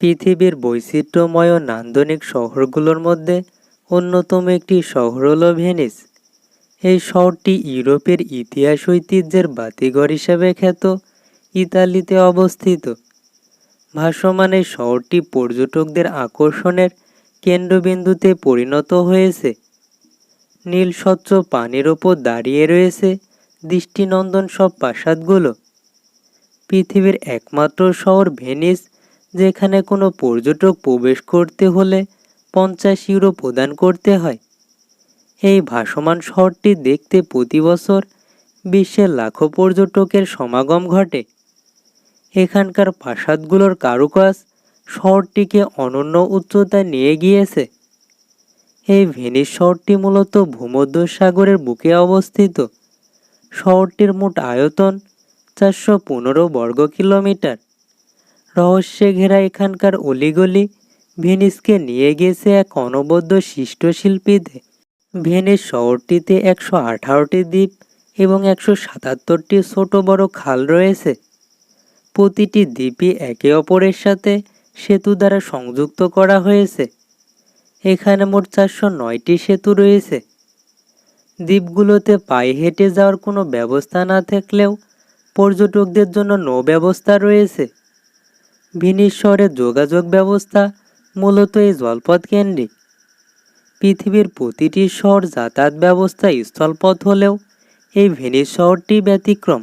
পৃথিবীর বৈচিত্র্যময় নান্দনিক শহরগুলোর মধ্যে অন্যতম একটি শহর হল ভেনিস। এই শহরটি ইউরোপের ইতিহাস ঐতিহ্যের বাতিঘর হিসেবে খ্যাত, ইতালিতে অবস্থিত। ভাসমান এই শহরটি পর্যটকদের আকর্ষণের কেন্দ্রবিন্দুতে পরিণত হয়েছে। নীল স্বচ্ছ পানির ওপর দাঁড়িয়ে রয়েছে দৃষ্টিনন্দন সব প্রাসাদগুলো। পৃথিবীর একমাত্র শহর ভেনিস যেখানে কোনো পর্যটক প্রবেশ করতে হলে পঞ্চাশ ইউরো প্রদান করতে হয়। এই ভাসমান শহরটি দেখতে প্রতি বছর বিশ্বের লাখো পর্যটকের সমাগম ঘটে। এখানকার প্রাসাদগুলোর কারুকাজ শহরটিকে অনন্য উচ্চতায় নিয়ে গিয়েছে। এই ভেনিস শহরটি মূলত ভূমধ্যসাগরের বুকে অবস্থিত। শহরটির মোট আয়তন চারশো পনেরো বর্গ কিলোমিটার। রহস্যে ঘেরা এখানকার অলিগলি ভেনিসকে নিয়ে গেছে এক অনবদ্য সৃষ্টশিল্পীতে ভেনিস শহরটিতে একশো আঠারোটি দ্বীপ এবং একশো সাতাত্তরটি ছোট বড় খাল রয়েছে। প্রতিটি দ্বীপই একে অপরের সাথে সেতু দ্বারা সংযুক্ত করা হয়েছে। এখানে মোট চারশো নয়টি সেতু রয়েছে। দ্বীপগুলোতে পায়ে হেঁটে যাওয়ার কোনো ব্যবস্থা না থাকলেও পর্যটকদের জন্য নৌ ব্যবস্থা রয়েছে। ভিনিস শহরের যোগাযোগ ব্যবস্থা মূলত এই জলপথ কেন্দ্রিক পৃথিবীর প্রতিটি শহর যাতায়াত ব্যবস্থা স্থলপথ হলেও এই ভেনিস শহরটি ব্যতিক্রম।